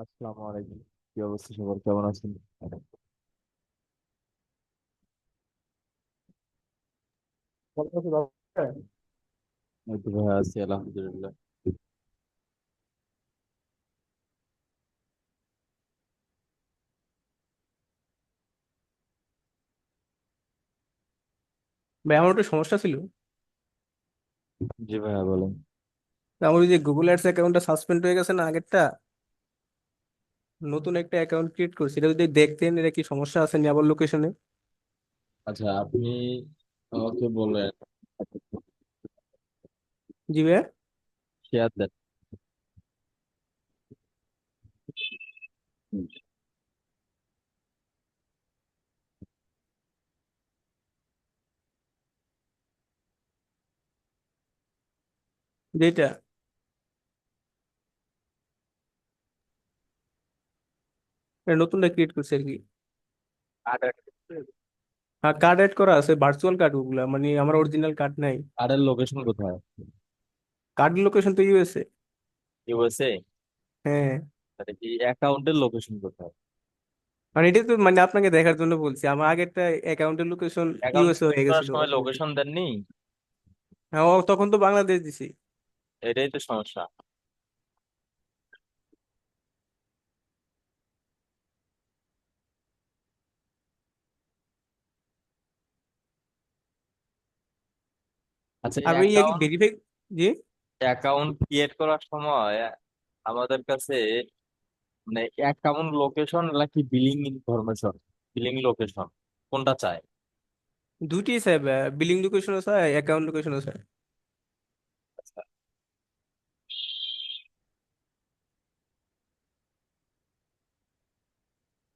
আসসালামু আলাইকুম। কি অবস্থা সবার? কেমন আছেন? ভালো আছো দাদা? এই তো ভাই আছি আলহামদুলিল্লাহ। ভাই আমার একটা সমস্যা ছিল। জি ভাইয়া বলেন। আমার ওই যে গুগল অ্যাডস অ্যাকাউন্টটা সাসপেন্ড হয়ে গেছে না আগেরটা? নতুন একটা অ্যাকাউন্ট ক্রিয়েট করছি এটা যদি দেখতেন এটা কি সমস্যা আছে আবার লোকেশনে আচ্ছা আপনি আমাকে বলেন। জি ভাইয়া? শেয়ার দেন। যেটা এটা নতুনটা ক্রিয়েট করছি আর কি আর কার্ড অ্যাড করা আছে ভার্চুয়াল কার্ড ওগুলা মানে আমার অরিজিনাল কার্ড নাই। কার্ডের লোকেশন কোথায় কার্ড লোকেশন তো ইউএসএ ইউএসএ হ্যাঁ। মানে কি অ্যাকাউন্টের লোকেশন কোথায়? মানে এটা তো মানে আপনাকে দেখার জন্য বলছি আমার আগেরটা অ্যাকাউন্টের লোকেশন অ্যাকাউন্ট ইউএসএ হয়ে করার গেছিল সময় লোকেশন দেননি? হ্যাঁ ও তখন তো বাংলাদেশ দিছি। এটাই তো সমস্যা। আচ্ছা আর ওই অ্যাকাউন্ট ভেরিফাই জি? অ্যাকাউন্ট ক্রিয়েট করার সময় আমাদের কাছে মানে অ্যাকাউন্ট লোকেশন নাকি বিলিং ইনফরমেশন বিলিং লোকেশন কোনটা চায় দুটি আছে বিলিং লোকেশন আছে অ্যাকাউন্ট লোকেশন আছে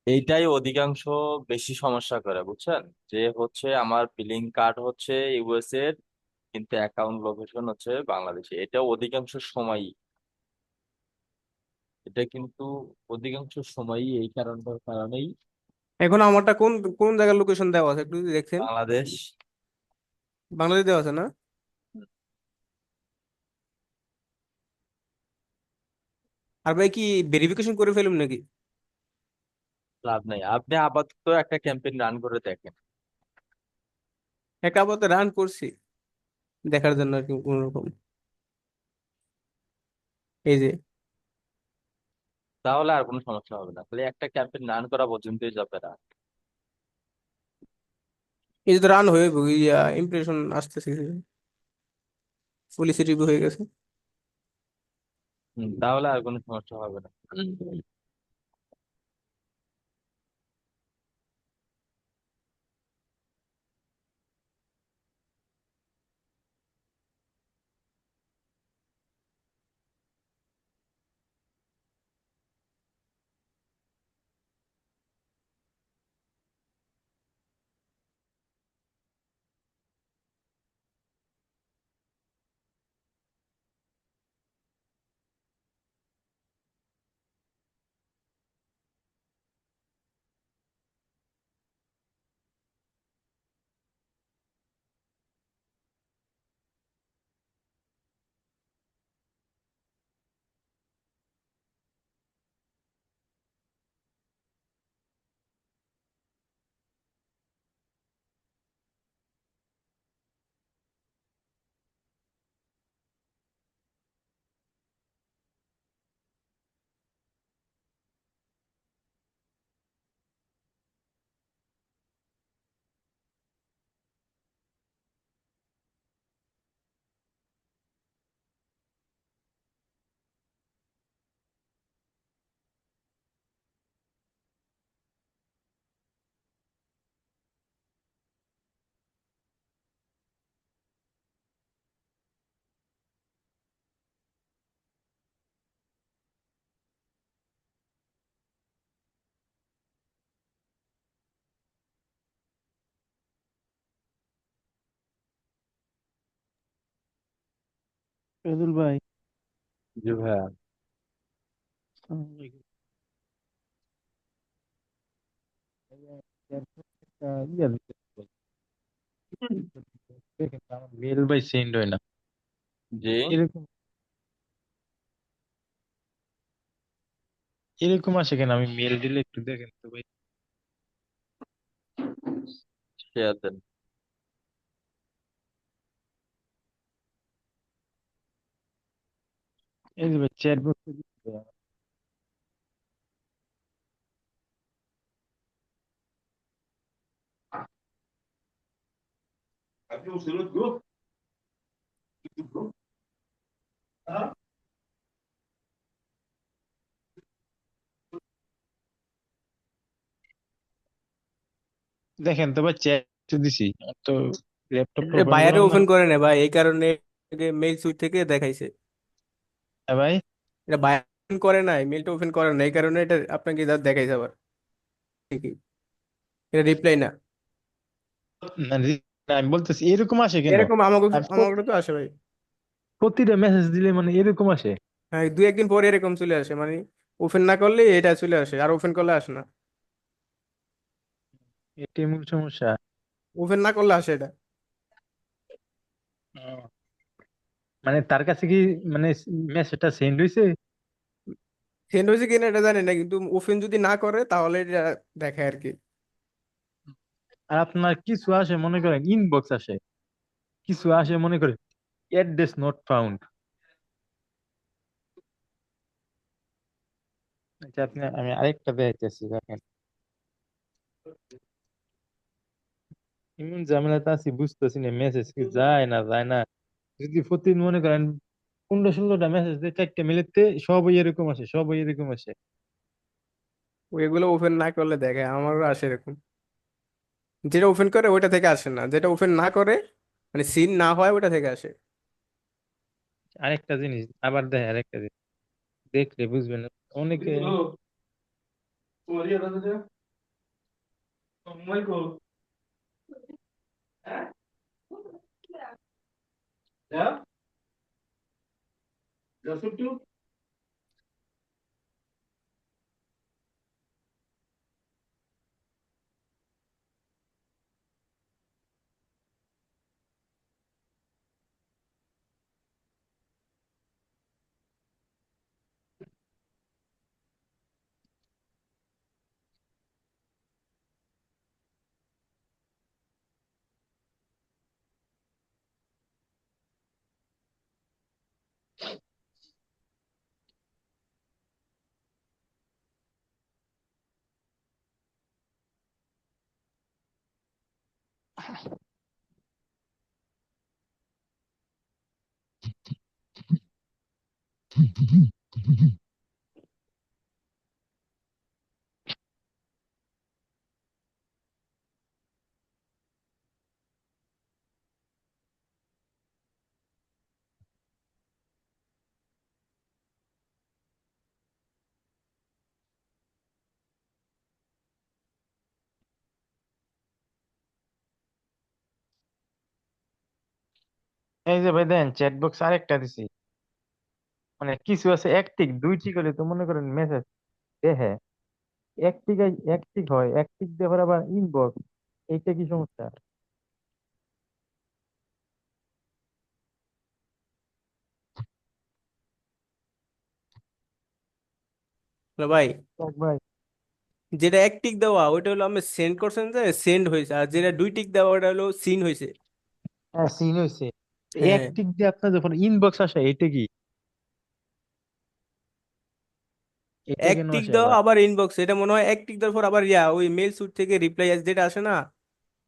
এইটাই অধিকাংশ বেশি সমস্যা করে বুঝছেন? যে হচ্ছে আমার বিলিং কার্ড হচ্ছে ইউএস এর কিন্তু অ্যাকাউন্ট লোকেশন হচ্ছে বাংলাদেশে। এটা অধিকাংশ সময়ই। এটা কিন্তু অধিকাংশ সময়ই এই কারণটার কারণেই এখন আমারটা কোন কোন জায়গার লোকেশন দেওয়া আছে একটু দেখছেন বাংলাদেশ। বাংলাদেশ দেওয়া আছে না? আর ভাই কি ভেরিফিকেশন করে ফেলুন নাকি? লাভ নাই। আপনি আপাতত একটা ক্যাম্পেইন রান করে দেখেন। একটা আপাতত রান করছি। দেখার জন্য আর কি কোনোরকম এই যে। তাহলে আর কোনো সমস্যা হবে না খালি একটা ক্যাম্পেইন রান করা পর্যন্তই যাবে না। এই যে রান হয়ে ইমপ্রেশন আসতেছে পলিসি রিভিউ হয়ে গেছে। হুম, তাহলে আর কোনো সমস্যা হবে না। হবে। দেখেন তো আমার মেল ভাই সেন্ড হয় না। জি। এরকম। এরকম আসে কেন? আমি মেল দিলে একটু দেখেন তো ভাই। শেয়ার দেন। এই যে ভাই চ্যাট বক্সে দেখেন তো ভাই চ্যাট দিছি আমার তো ল্যাপটপ এটা ওপেন বায়ারে করার না ওপেন করে না ভাই এই কারণে মেইল সুইট থেকে দেখাইছে। হ্যাঁ ভাই। এটা বায়ার ওপেন করে নাই মেইলটা ওপেন করে না এই কারণে এটা আপনাকে যা দেখাইছে আবার। ঠিকই। এটা রিপ্লাই না। না আমি বলতেছি এরকম আসে কেন? এরকম আমাকে আমাকে তো আসে ভাই। প্রতিটা মেসেজ দিলে মানে এরকম আসে? হ্যাঁ দুই একদিন পরে এরকম চলে আসে মানে ওপেন না করলে এটা চলে আসে আর ওপেন করলে আসে না। এটাই মূল সমস্যা। ওপেন না করলে আসে এটা। মানে তার কাছে কি মানে মেসেজটা সেন্ড হয়েছে সেন্ড হয়েছে কিনা এটা জানি না কিন্তু ওপেন যদি না করে তাহলে এটা দেখায় আর কি আর আপনার কিছু আসে মনে করেন ইনবক্স আসে। কিছু আসে মনে করেন অ্যাড্রেস নট ফাউন্ড আচ্ছা আপনি আমি আরেকটা দেখাইতেছি দেখেন। এমন ঝামেলাতে আছি বুঝতেছি না মেসেজ কি যায় না যায় না। যদি প্রতিদিন মনে করেন পনেরো ষোলোটা মেসেজ দেয় চারটে মিলেতে সবই এরকম আসে সবই এরকম আসে। ওইগুলো ওপেন না করলে দেখে আমারও আসে এরকম। যেটা ওপেন করে ওইটা থেকে আসে না যেটা ওপেন না করে মানে সিন না হয় ওটা থেকে আসে। আরেকটা জিনিস আবার দেখে আরেকটা জিনিস। দেখলে বুঝবেন না। অনেকে the the sub tube Mm-hmm. এই যে ভাই দেন চ্যাট বক্স আরেকটা দিছি। মানে কিছু আছে এক টিক দুই টিক হলে তো মনে করেন মেসেজ দেখে। এক টিক এক টিক হয় এক টিক দেওয়ার আবার ইনবক্স এইটা কি সমস্যা? হ্যালো ভাই। ভাই। যেটা এক টিক দেওয়া ওইটা হলো আমি সেন্ড করছেন যে সেন্ড হয়েছে আর যেটা দুই টিক দেওয়া ওটা হলো সিন হয়েছে। হ্যাঁ সিন হয়েছে। হ্যাঁ। দিয়ে আপনার যখন ইনবক্স আসে এটা কি? এটা কেন আসে দেওয়া আবার? আবার ইনবক্স এটা মনে হয় দেওয়ার পর আবার ইয়া ওই মেল সুট থেকে রিপ্লাই আসে যেটা আসে না?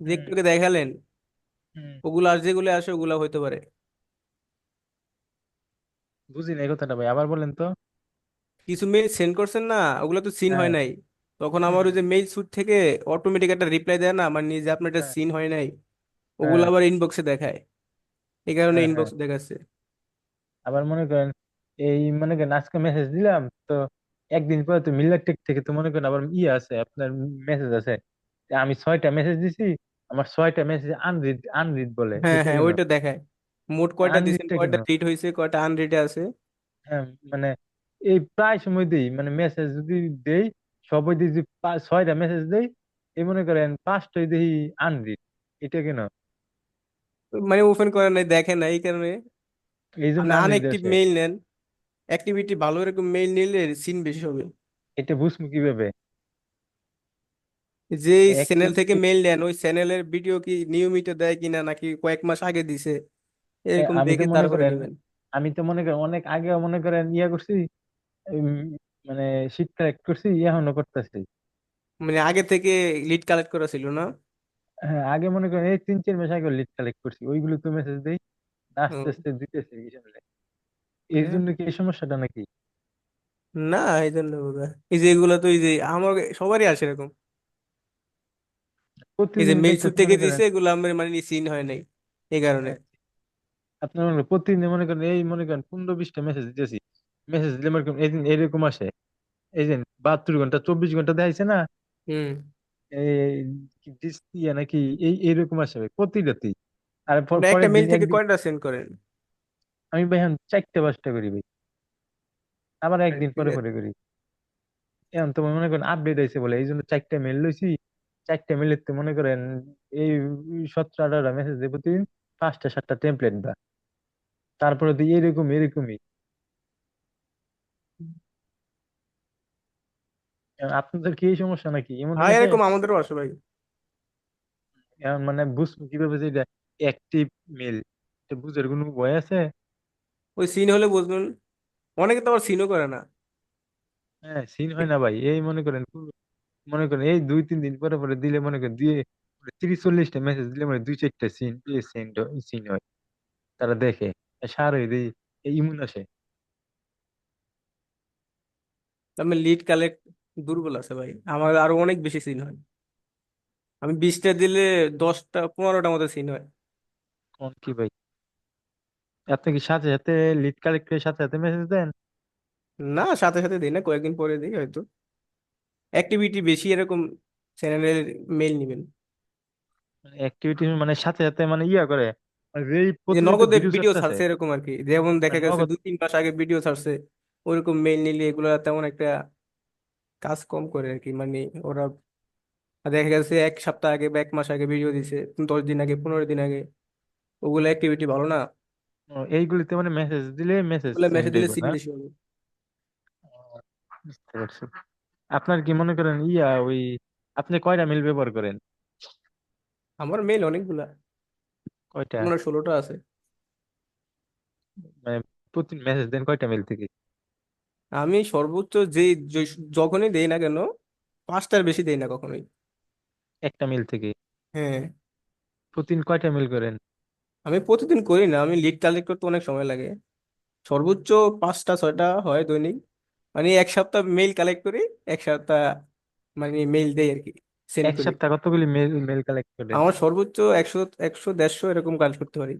যে হুম। একটু আগে দেখালেন হুম। ওগুলো আর যেগুলো আসে ওগুলো হইতে পারে। বুঝি না এই কথাটা ভাই আবার বলেন তো। কিছু মেল সেন্ড করছেন না ওগুলো তো সিন হয় হ্যাঁ। নাই। তখন আমার হুম ওই যে মেইল সুট থেকে অটোমেটিক একটা রিপ্লাই দেয় না মানে যে আপনার এটা হ্যাঁ। সিন হয় নাই। ওগুলো হ্যাঁ আবার ইনবক্সে দেখায়। এই কারণে হ্যাঁ হ্যাঁ। ইনবক্স দেখাচ্ছে। আবার মনে করেন এই মনে করেন আজকে মেসেজ দিলাম তো একদিন পরে তো মিলারটেক থেকে তো মনে করেন আবার ইয়ে আছে আপনার মেসেজ আছে। আমি ছয়টা মেসেজ দিছি আমার ছয়টা মেসেজ আনরিড আনরিড বলে হ্যাঁ হ্যাঁ কেন? ওইটা দেখায়। মোট কয়টা দিছেন আনরিডটা কয়টা কেন? রিড হয়েছে কয়টা আনরিডে আছে? হ্যাঁ মানে এই প্রায় সময় দিই মানে মেসেজ যদি দেই সবাই যদি পা- ছয়টা মেসেজ দেই এই মনে করেন পাঁচটাই দেখি আনরিড এটা কেন? মানে ওপেন করে নাই দেখে না এই কারণে। এই জন্য আনএক্টিভ মেইল নেন। অ্যাক্টিভিটি ভালো এরকম মেইল নিলে সিন বেশি হবে। এটা বুঝব কীভাবে? যে চ্যানেল থেকে মেল নেন ওই চ্যানেলের ভিডিও কি নিয়মিত দেয় কিনা নাকি কয়েক মাস আগে দিছে? এরকম আমি তো দেখে মনে তারপরে করেন নেবেন। আমি তো মনে করেন অনেক আগে মনে করেন ইয়া করছি উম, মানে শীত কালেক্ট করছি এখনও করতেছি। মানে আগে থেকে লিড কালেক্ট করা ছিল না? হ্যাঁ আগে মনে করেন এই তিন চার মাস আগে লিড কালেক্ট করছি ওইগুলো তো মেসেজ দেই আস্তে আস্তে দিতেছি কি সামনে এর হ্যাঁ। জন্য কি এই সমস্যাটা নাকি? না এই জন্য বোধহয় এই যে এগুলো তো এই যে আমার সবারই আসে এরকম। এই যে প্রতিদিন মেল শুট করতেছি থেকে মনে করেন দিছে এগুলো আমার মানে সিন হয় নাই এই কারণে। হ্যাঁ, আপনার মনে করেন প্রতিদিন মনে করেন এই মনে করেন পনেরো বিশটা মেসেজ দিতেছি। মেসেজ দিলে মনে করেন এদিন এরকম আসে। এই যে বাহাত্তর ঘণ্টা চব্বিশ ঘণ্টা দেখাইছে না? হুম। কি নাকি? এই এইরকম আসে ভাই প্রতি রাতেই আর আপনি একটা পরের দিন থেকে একদিন কয়টা সেন্ড করেন? আমি ভাই এখন চারটে পাঁচটা করি ভাই। আবার একদিন পরে পরে করি। এখন তো মনে করেন আপডেট হয়েছে বলে এই জন্য চারটা মেল লইছি। চারটা মেলের তো মনে করেন এই সতেরো আঠারোটা মেসেজ দেবো প্রতিদিন পাঁচটা সাতটা টেমপ্লেট বা তারপরে তো এরকম এরকমই আপনাদের কি এই সমস্যা নাকি? এমন হ্যাঁ আসে এরকম আমাদেরও আসে ভাই। এখন মানে বুঝব কীভাবে যে এটা অ্যাক্টিভ মেল এটা বুঝার কোনো ভয় আছে? ওই সিন হলে বুঝবেন। অনেকে তো আবার সিনও করে না। হ্যাঁ সিন হয় না ভাই। এই মনে করেন পুরো- মনে করেন এই দুই তিন দিন পরে পরে দিলে মনে করেন দিয়ে তিরিশ চল্লিশটা মেসেজ দিলে মানে দুই চারটা সিন সিন সিন হয়। তারা দেখে। সার হয়ে দেয় ইমুন আসে। আমি লিড কালেক্ট দুর্বল আছে ভাই। আমার আরও অনেক বেশি সিন হয়। আমি বিশটা দিলে দশটা পনেরোটা মতো সিন হয়। কোন কি ভাই? আপনি কি সাথে সাথে লিড কালেক্টরের সাথে সাথে মেসেজ দেন? না সাথে সাথে দিই না কয়েকদিন পরে দিই হয়তো। অ্যাক্টিভিটি বেশি এরকম চ্যানেলের মেল নিবেন। অ্যাক্টিভিটি মানে সাথে সাথে মানে ইয়া করে? মানে এই যে নগদে ভিডিও ছাড়ছে। এরকম আর কি। যেমন দেখা গেছে নগদ দুই তিন মাস আগে ভিডিও ছাড়ছে। ওরকম মেল নিলে এগুলো তেমন একটা কাজ কম করে আর কি মানে ওরা দেখা গেছে এক সপ্তাহ আগে বা এক মাস আগে ভিডিও দিছে দশ দিন আগে পনেরো দিন আগে। ওগুলো অ্যাক্টিভিটি ভালো না? এইগুলিতে মানে মেসেজ দিলে মেসেজ মেসেজ দিলে সিন বেশি হবে। বুঝতে পারছি। আপনার কি মনে করেন ইয়া ওই আপনি কয়টা মেল ব্যবহার করেন? আমার মেল অনেকগুলা। কয়টা? পনেরো ষোলোটা আছে। মানে প্রতি মেসেজ দেন কয়টা মেল থেকে? আমি সর্বোচ্চ যে যখনই দেই না কেন পাঁচটার বেশি দেই না কখনোই। একটা মেল থেকে? হ্যাঁ। প্রতিদিন কয়টা মিল করেন? আমি প্রতিদিন করি না আমি লিড কালেক্ট করতে অনেক সময় লাগে। সর্বোচ্চ পাঁচটা ছয়টা হয় দৈনিক। মানে এক সপ্তাহ মেইল কালেক্ট করি এক সপ্তাহ মানে মেইল দেই আর কি সেন্ড এক করি। সপ্তাহ কতগুলি মেল মেল কালেক্ট করেন আমার সর্বোচ্চ একশো একশো দেড়শো এরকম কালেক্ট করতে পারি।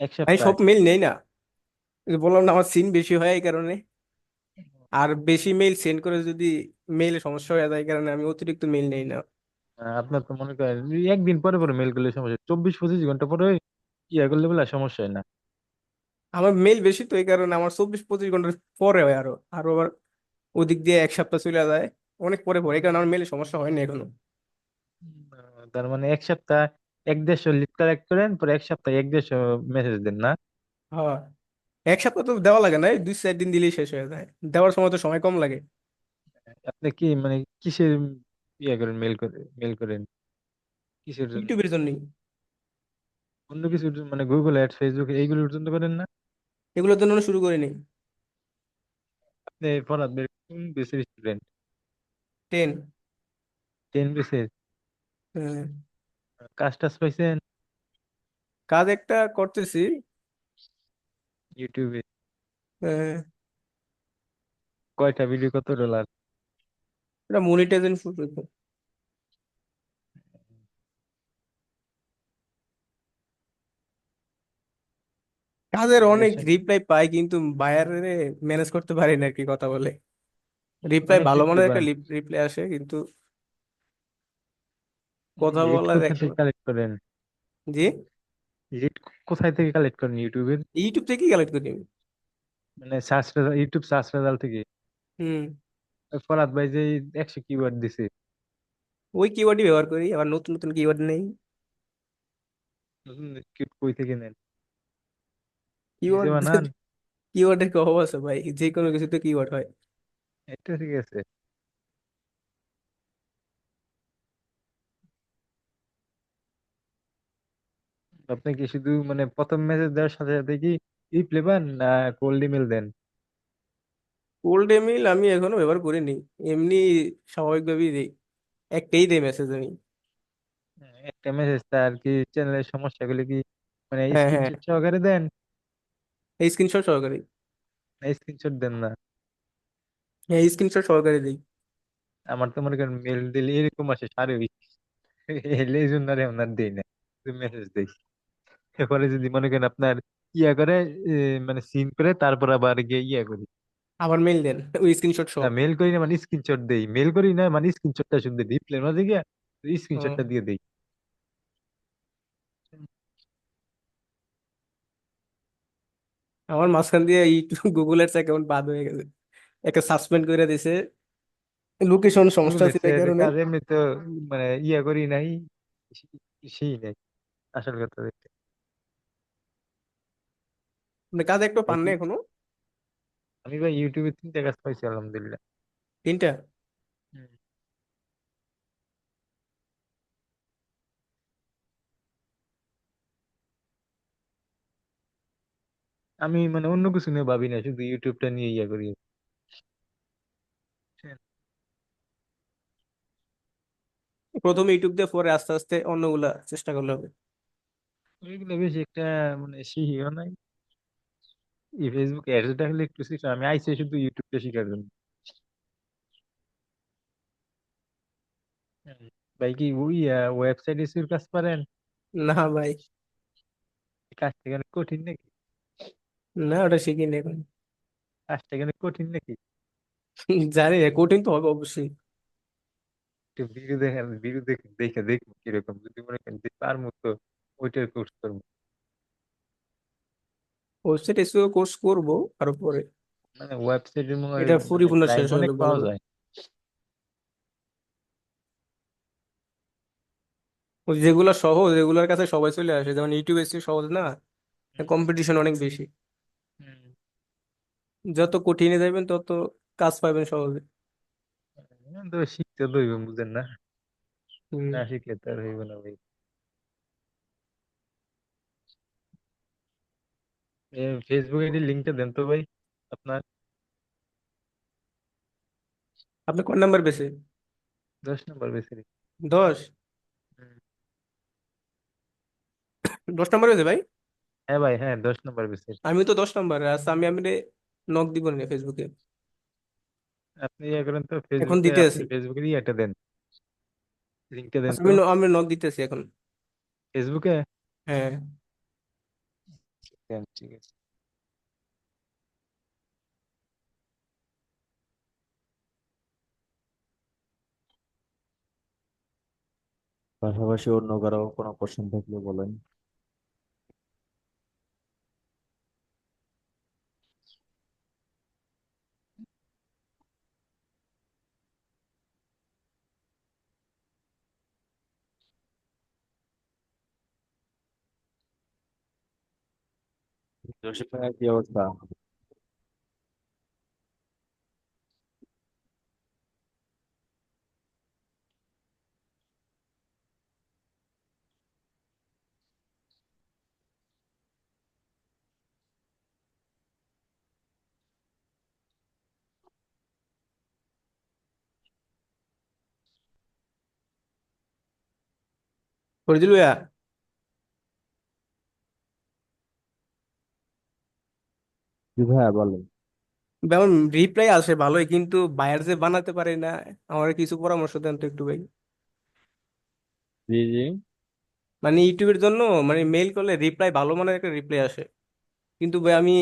এক আমি সপ্তাহ সব মেইল নেই না। বললাম না আমার সিন বেশি হয় এই কারণে। আর বেশি মেইল সেন্ড করে যদি মেইলে সমস্যা হয়ে যায় কারণে আমি অতিরিক্ত মেইল নেই না। আপনার তো মনে করেন একদিন পরে পরে মেল করলে সমস্যা চব্বিশ পঁচিশ ঘণ্টা পরে ইয়া করলে বলে আর সমস্যা হয় না। আমার মেইল বেশি তো এই কারণে আমার চব্বিশ পঁচিশ ঘণ্টার পরে হয় আরও আরও আবার ওদিক দিয়ে এক সপ্তাহ চলে যায় অনেক পরে পরে এই কারণে আমার মেইলে সমস্যা হয়নি এখনও। তার মানে এক সপ্তাহ এক দেড়শো লিড কালেক্ট করেন পরে এক সপ্তাহ এক দেড়শো মেসেজ দেন না? হ্যাঁ। এক সপ্তাহ তো দেওয়া লাগে না এই দুই চার দিন দিলেই শেষ হয়ে যায়। দেওয়ার সময় তো সময় কম লাগে। আপনি কি মানে কিসের ইয়া করেন মেল করে মেল করেন? কিসের জন্য? ইউটিউবের জন্যই। অন্য কিছুর জন্য মানে গুগল অ্যাড ফেসবুক এইগুলোর জন্য করেন না? এগুলোর জন্য শুরু করিনি। আপনি ফরহাদ ভাই কোন বেসের স্টুডেন্ট টেন। টেন বেসের কাজ টাজ পাইছেন? কাজ একটা করতেছি। ইউটিউবে। আহ, কয়টা ভিডিও কত ডলার এটা মনিটাইজেশন করতে কাজের অনেক রিপ্লাই পাই কিন্তু বায়ারে ম্যানেজ করতে পারি না আর কি কথা বলে। রিপ্লাই অনেক ভালো মানের একটা রিপ্লাই আসে কিন্তু কথা বলার কোথা এক থেকে কালেক্ট করেন। জি? লিড কোথায় থেকে কালেক্ট করেন ইউটিউবের ইউটিউব থেকে কালেক্ট করি আমি। মানে সার্চ ইউটিউব সার্চ রেজাল্ট থেকে? হুম। ওই ফরহাদ ভাই যে একশো কিওয়ার্ড দিছে। ওই কিওয়ার্ডই ব্যবহার করি আবার নতুন নতুন কিওয়ার্ড নেই। নতুন কই থেকে নেন? কিওয়ার্ড বানান। কিওয়ার্ডের কি অভাব আছে ভাই যে কোনো কিছুতে কিওয়ার্ড হয়। এটা ঠিক আছে। আপনি কি শুধু মানে প্রথম মেসেজ দেওয়ার সাথে সাথে কি রিপ্লাই পান না কোল্ড ইমেল দেন? কোল্ড ইমেল আমি এখনও ব্যবহার করিনি। এমনি স্বাভাবিকভাবেই দিই। একটাই দেই মেসেজ আমি। হ্যাঁ, একটা মেসেজ তার কি চ্যানেলের সমস্যাগুলো কি? মানে হ্যাঁ হ্যাঁ। স্ক্রিনশট সহকারে দেন? এই স্ক্রিনশট সহকারে। না স্ক্রিনশট দেন না। হ্যাঁ স্ক্রিনশট সহকারে দিই। আমার তো মনে করেন মেল দিলে এরকম আসে সারে এই জন্য আর আপনার দেই না। মেসেজ দেই এরপরে যদি মনে করেন আপনার ইয়া করে এ, মানে সিন করে তারপর আবার গিয়ে ইয়া করি। আবার মেল দেন ওই স্ক্রিনশট সহ। না মেল করি না মানে স্ক্রিনশট দেই। মেল করি না মানে স্ক্রিনশটটা শুধু রিপ্লাই মাঝে গিয়া হুম। স্ক্রিনশটটা দিয়ে দেই। আমার মাঝখান দিয়ে এই গুগল এর অ্যাকাউন্ট বাদ হয়ে গেছে। একটা সাসপেন্ড করে দিয়েছে লোকেশন সমস্যা ছিল এই কারণে। কাজ এমনি তো মানে ইয়া করি নাই সেই নাই। আসল কথা মানে কাজ একটু পান না এখনও? আমি ভাই ইউটিউবে তিনটা কাজ পাইছি আলহামদুলিল্লাহ। তিনটা? হুম। আমি মানে অন্য কিছু নিয়ে ভাবি না শুধু ইউটিউবটা নিয়ে ইয়া করি। প্রথমে ইউটিউব দিয়ে পরে আস্তে আস্তে অন্যগুলা চেষ্টা করলে হবে। ওইগুলো বেশি একটা মানে শিখিও নাই। এই ফেসবুক অ্যাডস দেখলে একটু শিখা আমি আইসি শুধু ইউটিউবটা শিখার জন্য। হুম। ভাই কি ওই ওয়েবসাইট এসির কাজ পারেন না ভাই। কাজটা কেন কঠিন নাকি? না ওটা শিখিনি এখন। কাজটা কেন কঠিন নাকি? জানি না, কঠিন তো হবে অবশ্যই। একটু ভিডিও দেখেন ভিডিও দেখে দেখে দেখব কীরকম। যদি মনে করেন যে পারব তো ওইটার কোর্স করব ওয়েবসাইট এসইও কোর্স করব আরও পরে মানে ওয়েবসাইটের হয় এটা পরিপূর্ণ শেষ ক্লায়েন্ট হলে পাওয়া যায়। যেগুলো সহজ যেগুলোর কাছে সবাই চলে আসে। যেমন ইউটিউব এসইও সহজ না কম্পিটিশন অনেক বেশি। যত কঠিনে যাবেন তত কাজ পাবেন সহজে। শিখতে তো বুঝেন না? হুম। না শিখলে তো আর হইব না ভাই। ফেসবুক আইডি লিঙ্কটা দেন তো ভাই আপনার। আপনি কোন নাম্বার পেয়েছে দশ নম্বর বেশি দশ? দশ নাম্বার হয়েছে ভাই? হ্যাঁ ভাই হ্যাঁ দশ নম্বর বেশি। আমি তো দশ নাম্বার আচ্ছা আমি আমি নক দিব না ফেসবুকে আপনি ইয়ে করেন তো এখন ফেসবুকে দিতে আপনি আছি। ফেসবুকের ইয়েটা দেন। লিঙ্কটা দেন আচ্ছা তো। আমি আমি নক দিতেছি এখন। ফেসবুকে হ্যাঁ। ঠিক আছে পাশাপাশি অন্য কারও কোনো কোশ্চেন থাকলে বলেন। জসিম ভাইয়ের কি অবস্থা ফরিদুল ভাইয়া জি ভাইয়া বলেন? যেমন রিপ্লাই আসে ভালোই কিন্তু বায়ার যে বানাতে পারে না। আমার কিছু পরামর্শ দেন তো একটু ভাই। জি জি। মানে ইউটিউবের জন্য মানে মেইল করলে রিপ্লাই ভালো মানের একটা রিপ্লাই আসে। কিন্তু ভাই আমি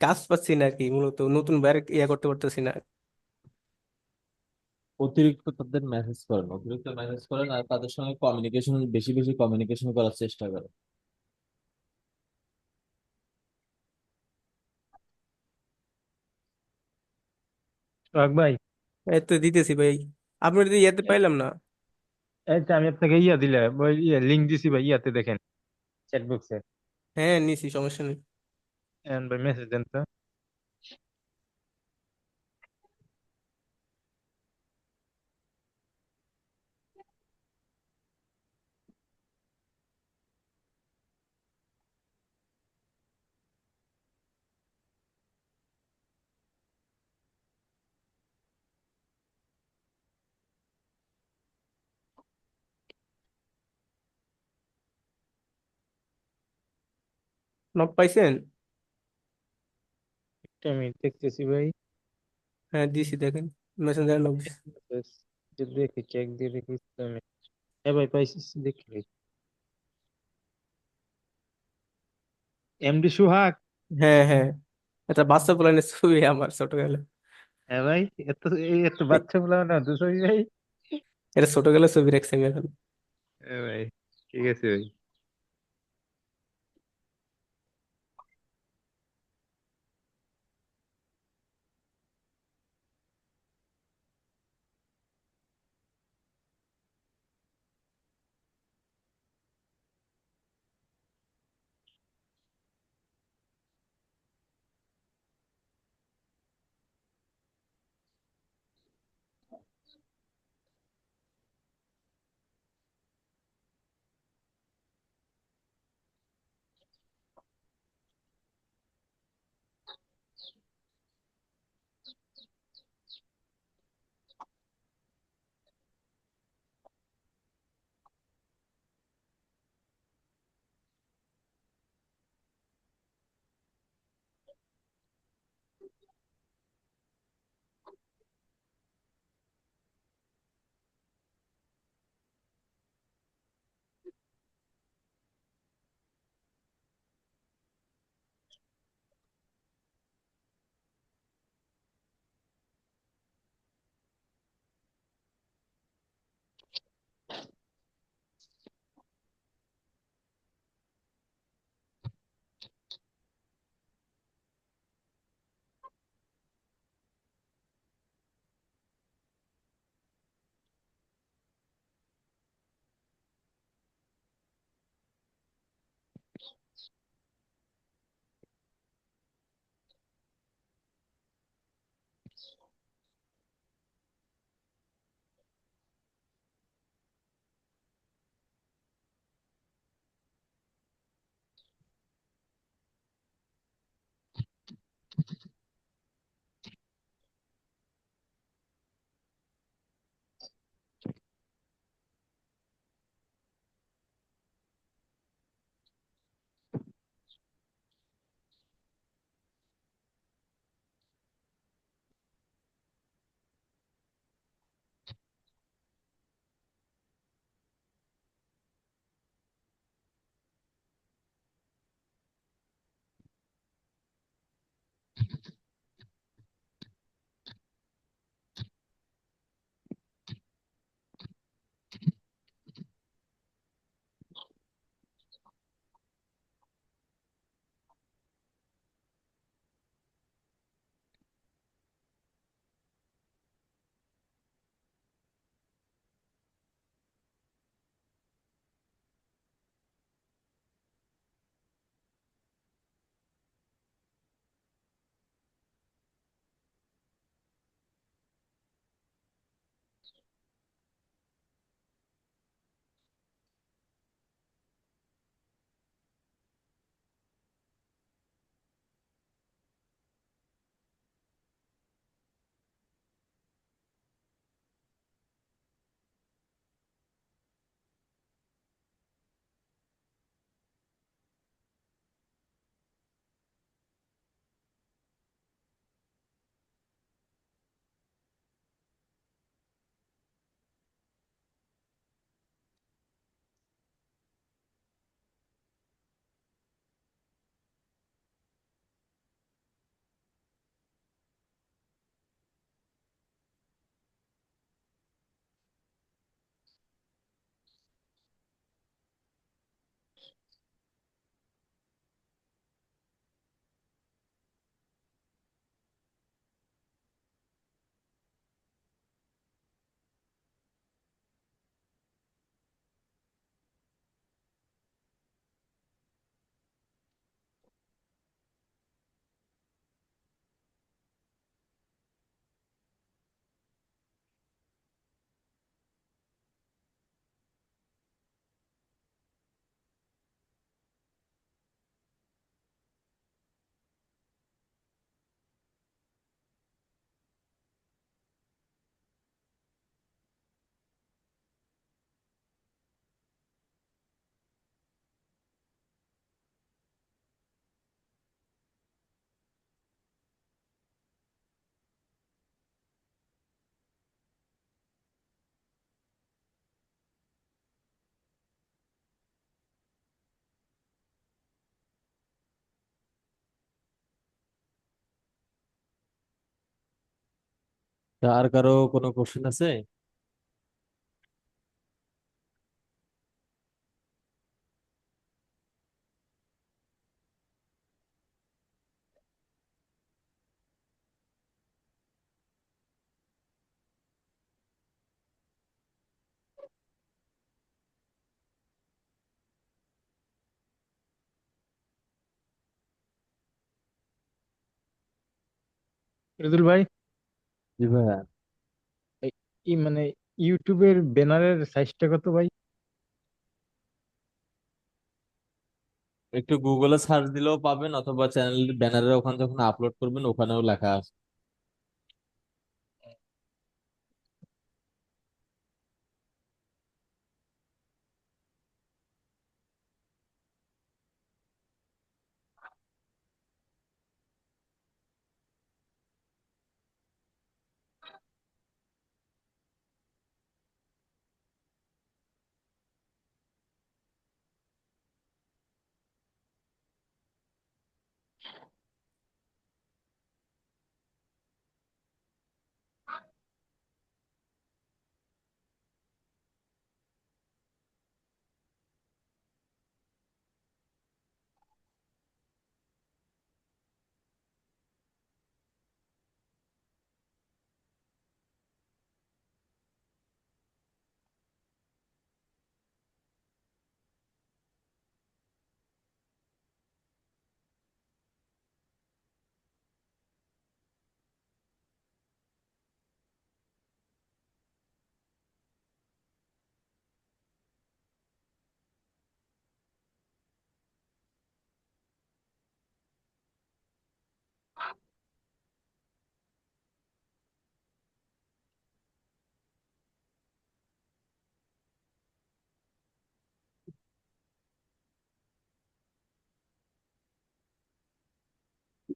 কাজ পাচ্ছি না আর কি মূলত নতুন বায়ার ইয়া করতে পারতেছি না। অতিরিক্ত তাদের মেসেজ করেন অতিরিক্ত মেসেজ করেন আর তাদের সঙ্গে কমিউনিকেশন বেশি বেশি কমিউনিকেশন করার চেষ্টা করেন। সোহাগ ভাই। এই তো দিতেছি ভাই। আপনার যদি ইয়াতে পাইলাম না। যে আমি আপনাকে ইয়া দিলাম ওই ইয়া লিঙ্ক দিছি ভাই ইয়াতে দেখেন। চ্যাট বক্সে হ্যাঁ নিছি সমস্যা নেই। ভাই মেসেজ দেন তো। নক পাইছেন? একটা মিনিট দেখতেছি ভাই। হ্যাঁ দিছি দেখেন। মেসেঞ্জারে Yes, দেখি চেক দিয়ে দেখি তো আমি হ্যাঁ ভাই পাইছি দেখি এমডি সুহাগ হ্যাঁ হ্যাঁ। এটা বাচ্চা প্ল্যানের ছবি আমার ছোটবেলা। হ্যাঁ ভাই এত এত বাচ্চা বলা না দুশোই ভাই। এটা ছোটবেলার ছবি রাখছি আমি এখন। হ্যাঁ ভাই ঠিক আছে ভাই। আর কারও কোনো কোশ্চেন আছে? রিদুল ভাই? জি ভাইয়া। এই এই মানে ইউটিউবের ব্যানারের সাইজটা কত ভাই? একটু গুগলে সার্চ দিলেও পাবেন অথবা চ্যানেল ব্যানারে ওখানে যখন আপলোড করবেন ওখানেও লেখা আছে।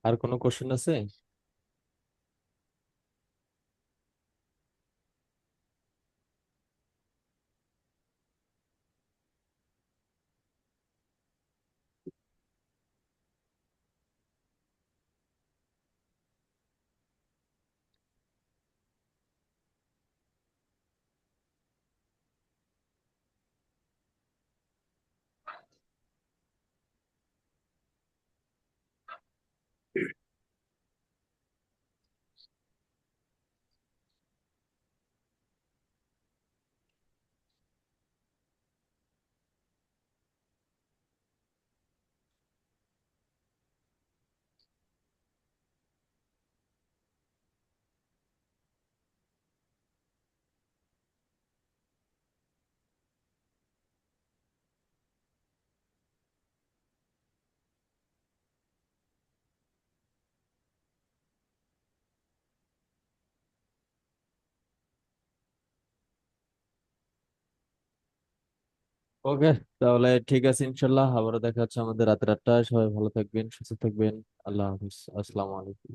আর কোনো কোশ্চেন আছে? ওকে, তাহলে ঠিক আছে, ইনশাল্লাহ। আবারও দেখা হচ্ছে আমাদের রাতের আটটায় সবাই ভালো থাকবেন, সুস্থ থাকবেন। আল্লাহ হাফিজ। আসসালামু আলাইকুম।